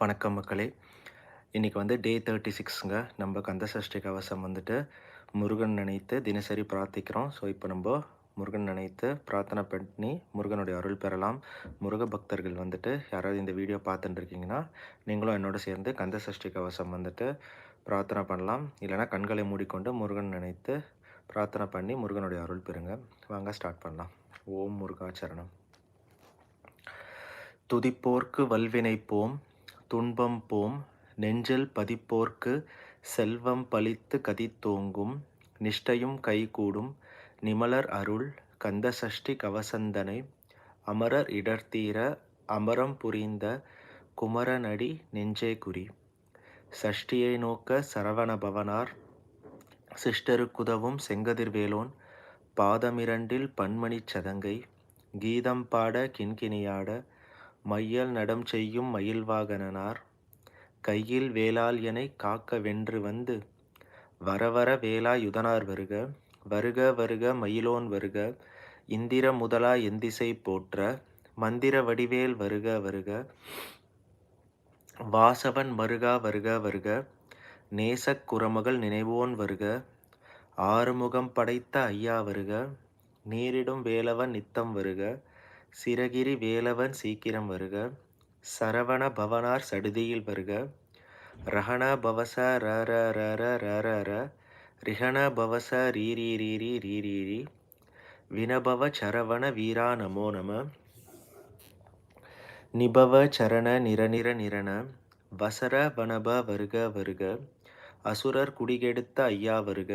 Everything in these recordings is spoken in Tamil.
வணக்கம் மக்களே. இன்றைக்கி வந்து டே தேர்ட்டி சிக்ஸுங்க நம்ம கந்தசஷ்டி கவசம் வந்துட்டு முருகன் நினைத்து தினசரி பிரார்த்திக்கிறோம். ஸோ இப்போ நம்ம முருகன் நினைத்து பிரார்த்தனை பண்ணி முருகனுடைய அருள் பெறலாம். முருக பக்தர்கள் வந்துட்டு யாராவது இந்த வீடியோ பார்த்துட்டு இருக்கீங்கன்னா நீங்களும் என்னோட சேர்ந்து கந்தசஷ்டி கவசம் வந்துட்டு பிரார்த்தனை பண்ணலாம். இல்லைனா கண்களை மூடிக்கொண்டு முருகன் நினைத்து பிரார்த்தனை பண்ணி முருகனுடைய அருள் பெறுங்க. வாங்க ஸ்டார்ட் பண்ணலாம். ஓம் முருகாச்சரணம். துதிப்போர்க்கு வல்வினை போம் துன்பம் போம் நெஞ்சில் பதிப்போர்க்கு செல்வம் பழித்து கதித்தோங்கும் நிஷ்டையும் கைகூடும் நிமலர் அருள் கந்தசஷ்டி கவசந்தனை அமரர் இடர்த்தீர அமரம் புரிந்த குமரனடி நெஞ்சே குறி. சஷ்டியை நோக்க சரவண பவனார் சிஷ்டருக்குதவும் செங்கதிர்வேலோன் பாதமிரண்டில் பன்மணிச் சதங்கை கீதம் பாட கிண்கிணியாட மையல் நடம் செய்யும் மயில்வாகனனார். கையில் வேலால் எனை காக்க வென்று வந்து வரவர வேலா யுதனார் வருக வருக வருக மயிலோன் வருக இந்திர முதலா எந்திசை போற்ற மந்திர வடிவேல் வருக வருக வாசவன் மருகா வருக வருக நேசக் குரமகள் நினைவோன் வருக ஆறுமுகம் படைத்த ஐயா வருக நீரிடும் வேலவன் நித்தம் வருக சிறகிரி வேலவன் சீக்கிரம் வருக. சரவண பவனார் சடுதியில் வருக. ரஹண பவச ரர ரர ரர ரிஹண பவச ரீரி ரீரி ரீரீரி வினபவ சரவண வீரா நமோ நம. நிபவ சரண நிரநிர நிரண. வசர வனப வருக வருக. அசுரர் குடிகெடுத்த ஐயா வருக.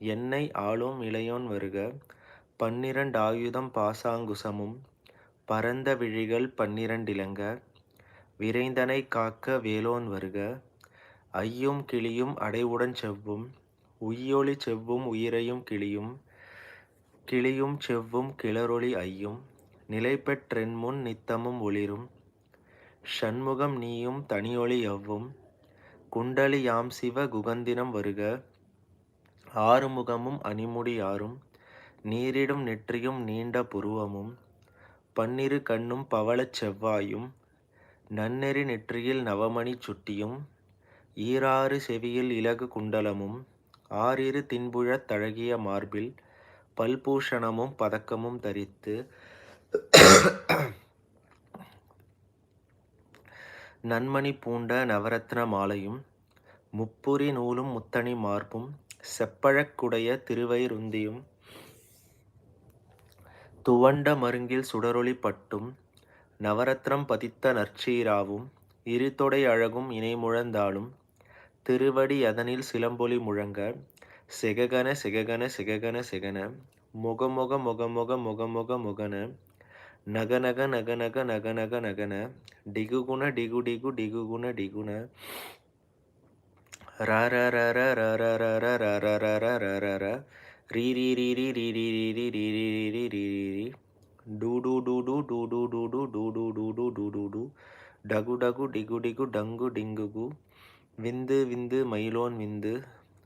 என்னை ஆளும் இளையோன் வருக. பன்னிரண்டு ஆயுதம் பாசாங்குசமும். பரந்த விழிகள் பன்னிரண்டிலங்க. விரைந்தனை காக்க வேலோன் வருக. ஐயும் கிளியும் அடைவுடன் செவ்வும். உய்யொளி செவ்வும் உயிரையும் கிளியும். கிளியும் செவ்வும் கிளரொளி ஐயும். நிலைபெற்றென்முன் நித்தமும் ஒளிரும். ஷண்முகம் நீயும் தனியொளி எவ்வும் குண்டலி யாம் சிவ குகந்தினம் வருக. ஆறுமுகமும் அணிமுடி ஆறும் நீரிடும் நெற்றியும் நீண்ட புருவமும். பன்னிரு கண்ணும் பவளச் செவ்வாயும் நன்னெறி நெற்றியில் நவமணி சுட்டியும் ஈராறு செவியில் இலகு குண்டலமும் ஆறிரு தின்புழத் தழகிய மார்பில் பல்பூஷணமும் பதக்கமும் தரித்து நன்மணி பூண்ட நவரத்ன மாலையும் முப்புரி நூலும் முத்தணி மார்பும் செப்பழக்குடைய திருவைருந்தியும் துவண்ட மருங்கில் சுடரொளி பட்டும் நவரத்னம் பதித்த நற்சீராவும் இருதொடை அழகும் இணைமுழந்தாலும் திருவடி அதனில் சிலம்பொலி முழங்க செககன செககன செககன செகன முகமுக முகமுக முகமுக முகன நகநக நகநக நகநக நகன டிகுகுண டிகு டிகு டிகுகுண டிகுண ர ர ர ர ர ர ர ர ர ர ர ர ர ர ர ரீ ரீ ரீ ரீ ரீ ரீ ரீ ரீ ரீ ரீ ரீ ரீ ரீ ரீ டூ டூ டூ டூ டூ டூ டூ டூ டூ டூ டூ டூ டூ டூ டூ டகு டகு டிகு டிகு டங்கு டிங்குகு விந்து விந்து மயிலோன் விந்து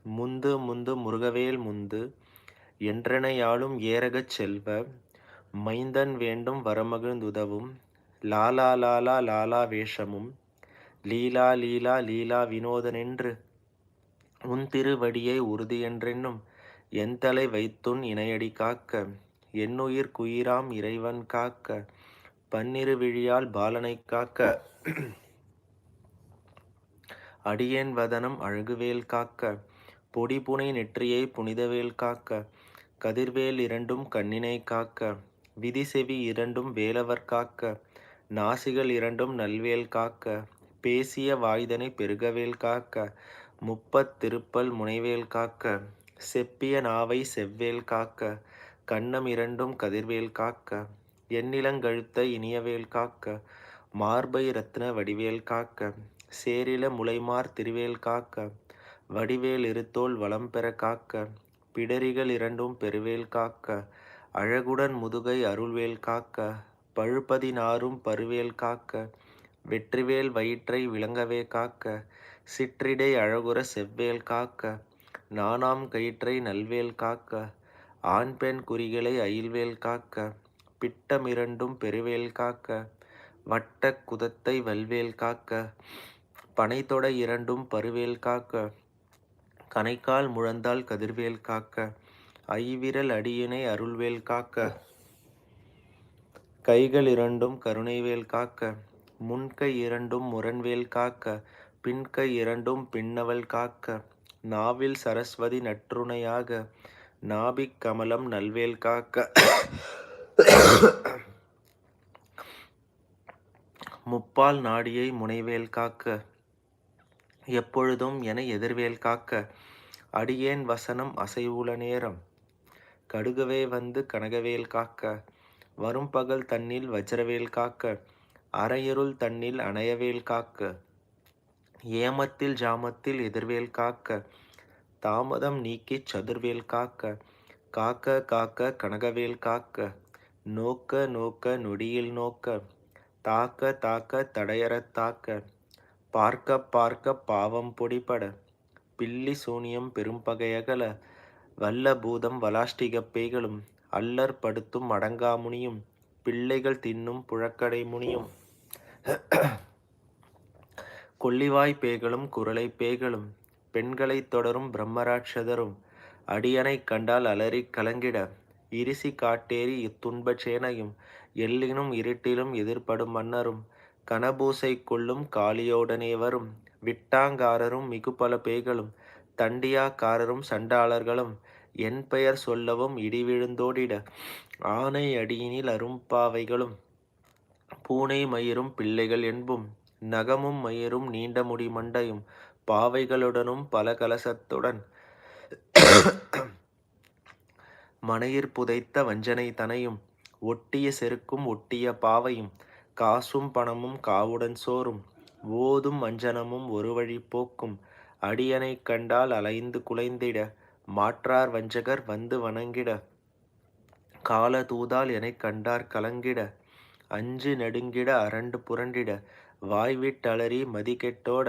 முந்து முந்து முருகவேல் முந்து என்றனையாளும் ஏரகச் செல்வ மைந்தன் வேண்டும் வரமகிழ்ந்துதவும் லாலா லாலா லாலா வேஷமும் லீலா லீலா லீலா வினோதனென்று உன் திருவடியை உறுதியென்றென்னும் என் தலை வைத்துன் இணையடி காக்க என்னுயிர் குயிராம் இறைவன் காக்க பன்னிரு விழியால் பாலனை காக்க. அடியேன் வதனம் அழகுவேல் காக்க பொடிபுனை நெற்றியை புனிதவேல் காக்க கதிர்வேல் இரண்டும் கண்ணினை காக்க விதி செவி இரண்டும் வேலவர் காக்க நாசிகள் இரண்டும் நல்வேல் காக்க பேசிய வாய்தனை பெருகவேல் காக்க முப்பத் திருப்பல் முனைவேல் காக்க. செப்பிய நாவை செவ்வேல் காக்க கண்ணம் இரண்டும் கதிர்வேல் காக்க எண்ணிலங்கழுத்த இனியவேல் காக்க மார்பை ரத்ன வடிவேல் காக்க சேரில முளைமார் திருவேல் காக்க வடிவேல் இருத்தோல் வளம் பெற காக்க பிடரிகள் இரண்டும் பெருவேல் காக்க அழகுடன் முதுகை அருள்வேல் காக்க பழுப்பதினாரும் பருவேல் காக்க வெற்றிவேல் வயிற்றை விளங்கவே காக்க சிற்றிடை அழகுற செவ்வேல் காக்க நானாம் கயிற்றை நல்வேல் காக்க ஆண் பெண் குறிகளை அயில்வேல் காக்க பிட்டமிரண்டும் பெருவேல் காக்க வட்ட குதத்தை வல்வேல் காக்க பனைத்தொடை இரண்டும் பருவேல் காக்க கணைக்கால் முழந்தாள் கதிர்வேல் காக்க ஐவிரல் அடியினை அருள்வேல் காக்க கைகள் இரண்டும் கருணைவேல் காக்க முன்கை இரண்டும் முரண்வேல் காக்க பின்கை இரண்டும் பின்னவள் காக்க நாவில் சரஸ்வதி நற்றுணையாக நாபிக் கமலம் நல்வேல் காக்க. முப்பால் நாடியை முனைவேல் காக்க. எப்பொழுதும் என எதிர்வேல் காக்க. அடியேன் வசனம் அசைவுல நேரம். கடுகவே வந்து கனகவேல் காக்க. வரும் பகல் தன்னில் வஜ்ரவேல் காக்க. அரையருள் தன்னில் அணையவேல் காக்க. ஏமத்தில் ஜாமத்தில் எதிர்வேல் காக்க தாமதம் நீக்கிச் சதுர்வேல் காக்க காக்க காக்க கனகவேல் காக்க நோக்க நோக்க நொடியில் நோக்க தாக்க தாக்க தடையற தாக்க பார்க்க பார்க்க பாவம் பொடிபட பில்லி சூனியம் பெரும்பகையகல வல்ல பூதம் வலாஷ்டிகப்பைகளும் பேய்களும் அல்லற் படுத்தும் அடங்காமுனியும் பிள்ளைகள் தின்னும் புழக்கடை முனியும். கொள்ளிவாய் பேய்களும் குரலை பேய்களும் பெண்களைத் தொடரும் பிரம்மராட்சதரும் அடியனைக் கண்டால் அலறிக் கலங்கிட இரிசி காட்டேறி இத்துன்பச் சேனையும் எல்லினும் இருட்டிலும் எதிர்படும் மன்னரும் கனபூசை கொள்ளும் காளியோடனே வரும் விட்டாங்காரரும் மிகுபல பேய்களும் தண்டியாக்காரரும் சண்டாளர்களும் என் பெயர் சொல்லவும் இடி விழுந்தோடிட ஆனை அடியினில் அரும்பாவைகளும் பூனை மயிரும் பிள்ளைகள் என்பும் நகமும் மயிரும் நீண்ட முடி மண்டையும் பாவைகளுடனும் பல கலசத்துடன் மனையிற் புதைத்த வஞ்சனை தனையும் ஒட்டிய செருக்கும் ஒட்டிய பாவையும் காசும் பணமும் காவுடன் சோறும் ஓதும் வஞ்சனமும் ஒரு வழி போக்கும் அடியனைக் கண்டால் அலைந்து குலைந்திட மாற்றார் வஞ்சகர் வந்து வணங்கிட கால தூதால் எனை கண்டார் கலங்கிட அஞ்சு நடுங்கிட அரண்டு புரண்டிட வாய்விட்டலறி மதிகெட்டோட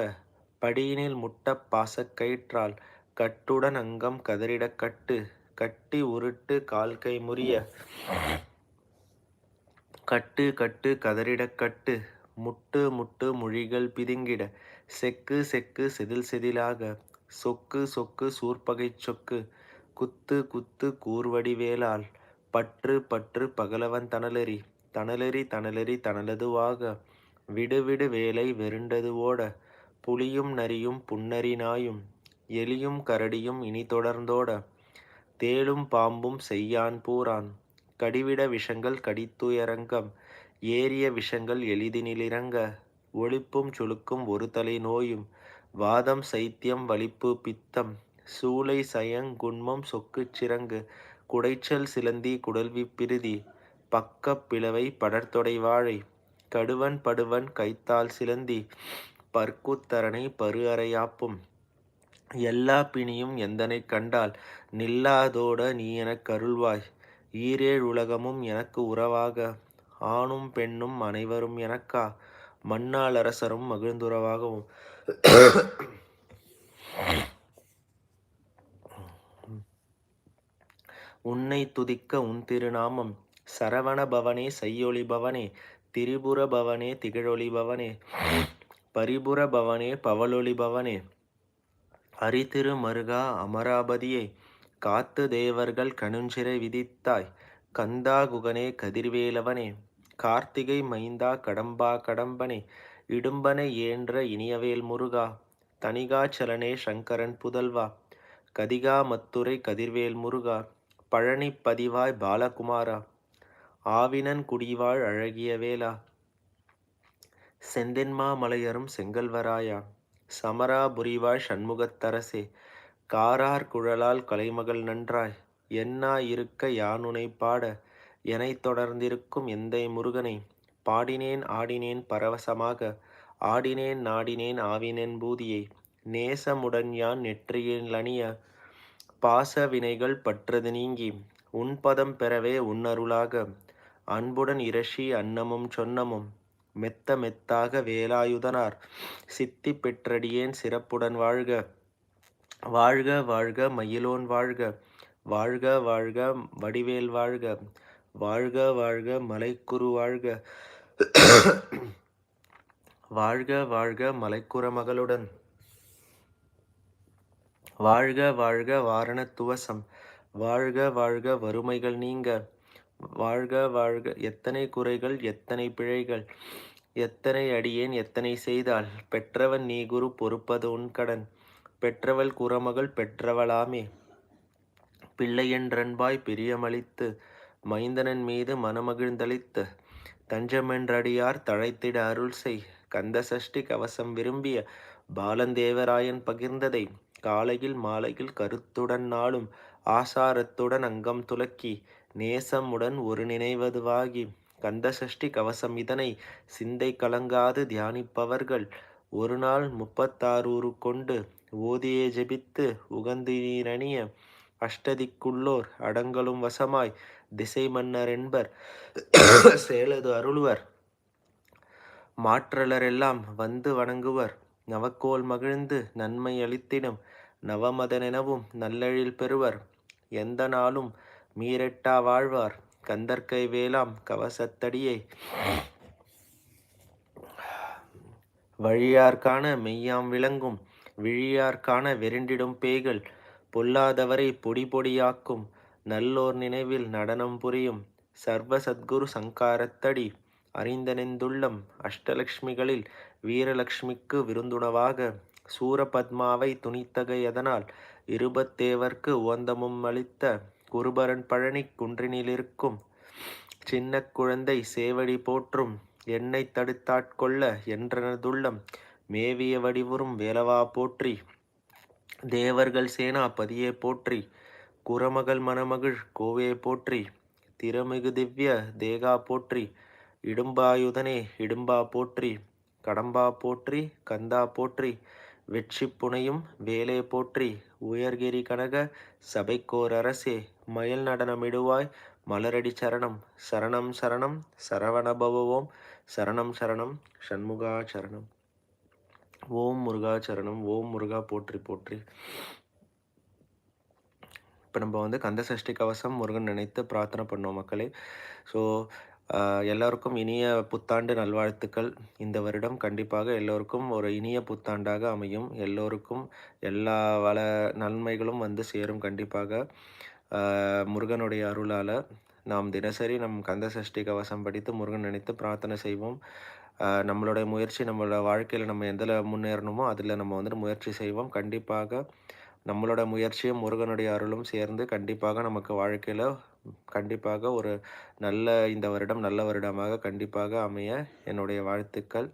படியினில் முட்டப் பாசக்கயிற்றால் கட்டுடன் அங்கம் கதறிடக் கட்டு கட்டி உருட்டு கால்கை முறிய கட்டு கட்டு கதறிடக் கட்டு முட்டு முட்டு மொழிகள் பிதுங்கிட செக்கு செக்கு செதில் செதிலாக சொக்கு சொக்கு சூர்பகை சொக்கு குத்து குத்து கூர்வடிவேலால் பற்று பற்று பகலவன் தணலெறி தணலெறி தணலெறி தனலதுவாக விடுவிடு வேலை வெருண்டது ஓட புலியும் நரியும் புன்னரி நாயும் எலியும் கரடியும் இனி தொடர்ந்தோட தேளும் பாம்பும் செய்யான் பூரான் கடிவிட விஷங்கள் கடித்துயரங்கம் ஏறிய விஷங்கள் எளிதினிலிறங்க ஒளிப்பும் சுழுக்கும் ஒரு தலை நோயும் வாதம் சைத்தியம் வலிப்பு பித்தம் சூளை சயங் குண்மம் சொக்குச் சிறங்கு குடைச்சல் சிலந்தி குடல்வி பிரிதி பக்கப் பிளவை படர்தொடை வாழை கடுவன் படுவன் கைத்தால் சிலந்தி பற்குத்தரனை பரு அறையாப்பும் எல்லா பிணியும் எந்தனை கண்டால் நில்லாதோட நீ எனக் கருள்வாய். ஈரேழ் உலகமும் எனக்கு உறவாக. ஆணும் பெண்ணும் அனைவரும் எனக்கா. மண்ணாள் அரசரும் மகிழ்ந்துறவாகவும். உன்னை துதிக்க உன் திருநாமம். சரவண பவனே செய்யொளி பவனே திரிபுர பவனே திகழொளி பவனே. பரிபுர பவனே பவலொளி பவனே. அரிதிரு மருகா அமராபதியே. காத்து தேவர்கள் கணுஞ்சிறை விதித்தாய். கந்தா குகனே கதிர்வேலவனே. கார்த்திகை மைந்தா கடம்பா கடம்பனே. இடும்பனை ஏன்ற இனியவேல் முருகா. தனிகாச்சலனே சங்கரன் புதல்வா. கதிகா மத்துரை கதிர்வேல் முருகா. பழனி பதிவாய் பாலகுமாரா. ஆவினன் குடிவாழ் அழகிய வேலா செந்தென்மா மலையரும் செங்கல்வராயா. சமராபுரிவாய் சண்முகத்தரசே காரார் குழலால் கலைமகள் நன்றாய். என்னா இருக்க யானுனை பாட. எனைத் தொடர்ந்திருக்கும் எந்தை முருகனை. பாடினேன் ஆடினேன் பரவசமாக. ஆடினேன் நாடினேன் ஆவினேன் பூதியை. நேசமுடன் யான் நெற்றியின் லனிய பாச வினைகள் பற்றது நீங்கி. உன் பதம் பெறவே உன்னருளாக. அன்புடன் இரஷி அன்னமும் சொன்னமும் மெத்த மெத்தாக வேலாயுதனார். சித்தி பெற்றடியேன் சிறப்புடன் வாழ்க. வாழ்க வாழ்க மயிலோன் வாழ்க. வாழ்க வாழ்க வடிவேல் வாழ்க. வாழ்க வாழ்க மலைக்குரு வாழ்க. வாழ்க வாழ்க மலைக்குற மகளுடன் வாழ்க வாழ்க வாரணத்துவசம். வாழ்க வாழ்க வறுமைகள் நீங்க. வாழ்க வாழ்க. எத்தனை குறைகள் எத்தனை பிழைகள். எத்தனை அடியேன் எத்தனை செய்தால். பெற்றவன் நீ குரு பொறுப்பது உன் கடன். பெற்றவள் குறமகள் பெற்றவளாமே. பிள்ளையென்றன்பாய் பிரியமளித்து மைந்தனன் மீது மனமகிழ்ந்தளித்து தஞ்சமென்றடியார் தழைத்திட அருள் செய். கந்த சஷ்டி கவசம் விரும்பிய பாலந்தேவராயன் பகிர்ந்ததை காலையில் மாலையில் கருத்துடன் நாளும் ஆசாரத்துடன் அங்கம் துலக்கி நேசமுடன் ஒரு நினைவதுவாகி கந்த சஷ்டி கவசம் இதனை சிந்தை கலங்காது தியானிப்பவர்கள். ஒரு நாள் முப்பத்தாறு கொண்டு ஓதியே ஜெபித்து உகந்தினீரணிய அஷ்டதிக்குள்ளோர் அடங்கலும் வசமாய் திசை மன்னர் என்பர் சேலது அருள்வர். மாற்றலரெல்லாம் வந்து வணங்குவர். நவக்கோல் மகிழ்ந்து நன்மை அளித்திடும் நவமதனெனவும் நல்லெழில் பெறுவர். எந்த நாளும் மீரெட்டா வாழ்வார். கந்தற்கை வேளாம் கவசத்தடியை. வழியார்கான மெய்யாம் விளங்கும். விழியார்கான வெறிண்டிடும் பேய்கள். பொல்லாதவரை பொடி பொடியாக்கும். நல்லோர் நினைவில் நடனம் புரியும். சர்வ சத்குரு சங்காரத்தடி. அறிந்தனெந்துள்ளம் அஷ்டலக்ஷ்மிகளில் வீரலக்ஷ்மிக்கு விருந்துணவாக. சூரபத்மாவை துணித்தகையதனால் இருபத்தேவர்க்கு உவந்தமும் அளித்த குருபரன் பழனி குன்றினிலிருக்கும் சின்ன குழந்தை சேவடி போற்றும். என்னை தடுத்தாட்கொள்ள என்றனதுள்ளம். மேவிய வடிவுறும் வேலவா போற்றி. தேவர்கள் சேனா பதியே போற்றி. குரமகள் மணமகிழ் கோவே போற்றி. திறமிகு திவ்ய தேகா போற்றி. இடும்பாயுதனே இடும்பா போற்றி. கடம்பா போற்றி கந்தா போற்றி. வெற்றி புனையும் வேலே போற்றி. உயர்கிரி கனக சபைக்கோர் அரசே மயில் நடனமிடுவாய் மலரடி சரணம். சரணம் சரணம். சரவணபவோம் சரணம் சரணம். சண்முகா சரணம். ஓம் முருகா சரணம். ஓம் முருகா போற்றி போற்றி. இப்போ நம்ம வந்து கந்த சஷ்டி கவசம் முருகன் நினைத்து பிரார்த்தனை பண்ணோம் மக்களே. ஸோ எல்லாருக்கும் இனிய புத்தாண்டு நல்வாழ்த்துக்கள். இந்த வருடம் கண்டிப்பாக எல்லோருக்கும் ஒரு இனிய புத்தாண்டாக அமையும். எல்லோருக்கும் எல்லா வள நன்மைகளும் வந்து சேரும் கண்டிப்பாக. முருகனுடைய அருளால் நாம் தினசரி நம் கந்த சஷ்டி கவசம் படித்து முருகன் நினைத்து பிரார்த்தனை செய்வோம். நம்மளுடைய முயற்சி நம்மளோட வாழ்க்கையில் நம்ம எதில் முன்னேறணுமோ அதில் நம்ம வந்துட்டு முயற்சி செய்வோம். கண்டிப்பாக நம்மளோட முயற்சியும் முருகனுடைய அருளும் சேர்ந்து கண்டிப்பாக நமக்கு வாழ்க்கையில் கண்டிப்பாக ஒரு நல்ல இந்த வருடம் நல்ல வருடமாக கண்டிப்பாக அமைய என்னுடைய வாழ்த்துக்கள்.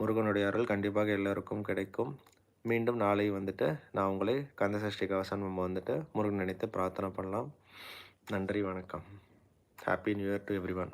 முருகனுடைய அருள் கண்டிப்பாக எல்லோருக்கும் கிடைக்கும். மீண்டும் நாளை வந்துட்டு நான் உங்களை கந்தசஷ்டி கவசம் நம்ம வந்துட்டு முருகன் நினைத்து பிரார்த்தனை பண்ணலாம். நன்றி வணக்கம். Happy new year to everyone